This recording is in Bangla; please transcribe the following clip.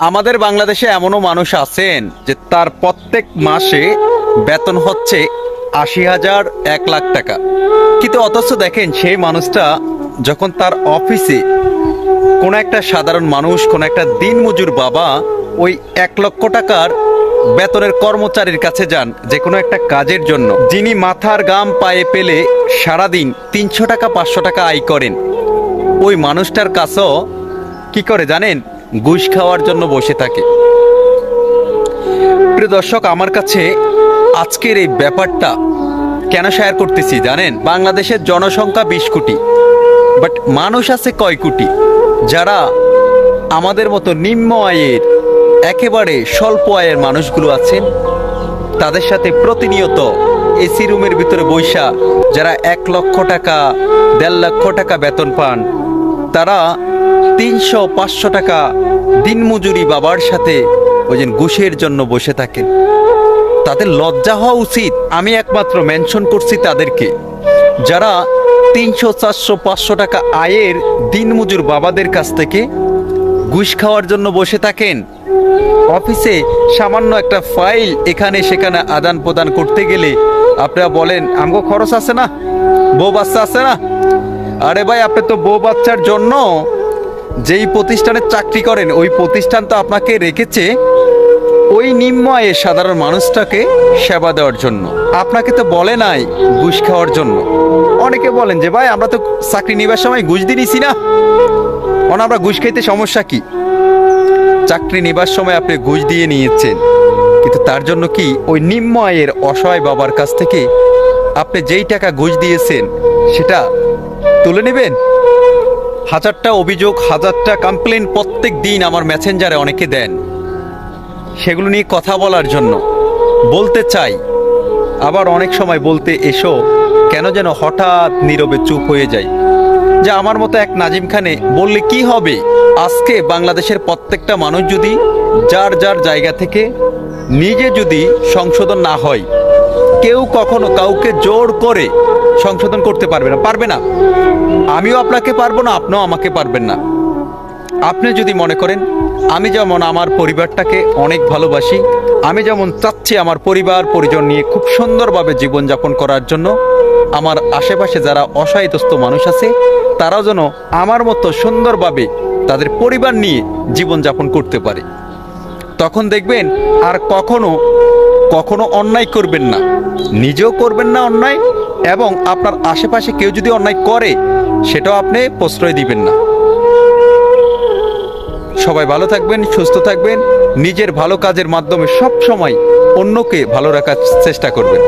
আমাদের বাংলাদেশে এমনও মানুষ আছেন যে তার প্রত্যেক মাসে বেতন হচ্ছে আশি হাজার এক লাখ টাকা। কিন্তু অথচ দেখেন সেই মানুষটা যখন তার অফিসে কোনো একটা সাধারণ মানুষ, কোনো একটা দিনমজুর বাবা ওই এক লক্ষ টাকার বেতনের কর্মচারীর কাছে যান যে কোনো একটা কাজের জন্য, যিনি মাথার গাম পায়ে পেলে সারাদিন তিনশো টাকা, পাঁচশো টাকা আয় করেন। ওই মানুষটার কাছেও কি করে জানেন? ঘুষ খাওয়ার জন্য বসে থাকে। প্রিয় দর্শক, আমার কাছে আজকের এই ব্যাপারটা কেন শেয়ার করতেছি জানেন? বাংলাদেশের জনসংখ্যা বিশ কোটি বাট মানুষ আছে কয় কোটি? যারা আমাদের মতো নিম্ন আয়ের, একেবারে স্বল্প আয়ের মানুষগুলো আছেন, তাদের সাথে প্রতিনিয়ত এসি রুমের ভিতরে বৈশা যারা এক লক্ষ টাকা, দেড় লক্ষ টাকা বেতন পান, তারা তিনশো পাঁচশো টাকা দিনমজুরি বাবার সাথে ওই যে ঘুষের জন্য বসে থাকেন। তাদের লজ্জা হওয়া উচিত। আমি একমাত্র মেনশন করছি তাদেরকে। যারা তিনশো চারশো পাঁচশো টাকা আয়ের দিনমজুর বাবাদের কাছ থেকে ঘুষ খাওয়ার জন্য বসে থাকেন। অফিসে সামান্য একটা ফাইল এখানে সেখানে আদান প্রদান করতে গেলে আপনারা বলেন, আমগো খরচ আছে না? বউ বাচ্চা আছে না? আরে ভাই, আপনি তো বউ বাচ্চার জন্য যেই প্রতিষ্ঠানে চাকরি করেন, ওই প্রতিষ্ঠান তো আপনাকে রেখেছে ওই নিম্ন আয়ের সাধারণ মানুষটাকে সেবা দেওয়ার জন্য। আপনাকে তো বলে নাই ঘুষ খাওয়ার জন্য। অনেকে বলেন যে, ভাই, আমরা তো চাকরি নেবার সময় ঘুষ দিয়ে নিছি না। অন, আমরা ঘুষ খাইতে সমস্যা কি? চাকরি নেবার সময় আপনি ঘুষ দিয়ে নিয়েছেন। কিন্তু তার জন্য কি ওই নিম্ন আয়ের অসহায় বাবার কাছ থেকে আপনি যেই টাকা ঘুষ দিয়েছেন, সেটা তুলে নেবেন? হাজারটা অভিযোগ, হাজারটা কমপ্লেন প্রত্যেক দিন আমার মেসেঞ্জারে অনেকে দেন। সেগুলো নিয়ে কথা বলার জন্য। বলতে চাই, আবার অনেক সময় বলতে এসো, কেন যেন হঠাৎ নীরবে চুপ হয়ে যায় যে আমার মতো এক নাজিম খানে বললে কি হবে? আজকে বাংলাদেশের প্রত্যেকটা মানুষ যদি যার যার জায়গা থেকে নিজে যদি সংশোধন না হয়, কেউ কখনো কাউকে জোর করে সংশোধন করতে পারবে না। পারবে না। আমিও আপনাকে পারব না, আপনিও আমাকে পারবেন না। আপনি যদি মনে করেন, আমি যেমন আমার পরিবারটাকে অনেক ভালোবাসি, আমি যেমন চাচ্ছি আমার পরিবার, পরিজন নিয়ে খুব সুন্দরভাবে জীবনযাপন করার জন্য, আমার আশেপাশে যারা অসহায়তস্ত মানুষ আছে, তারাও যেন আমার মতো সুন্দরভাবে তাদের পরিবার নিয়ে জীবনযাপন করতে পারে। তখন দেখবেন, আর কখনো কখনো অন্যায় করবেন না। নিজেও করবেন না অন্যায় এবং আপনার আশেপাশে কেউ যদি অন্যায় করে, সেটাও আপনি প্রশ্রয় দিবেন না। সবাই ভালো থাকবেন, সুস্থ থাকবেন, নিজের ভালো কাজের মাধ্যমে সব সময় অন্যকে ভালো রাখার চেষ্টা করবেন।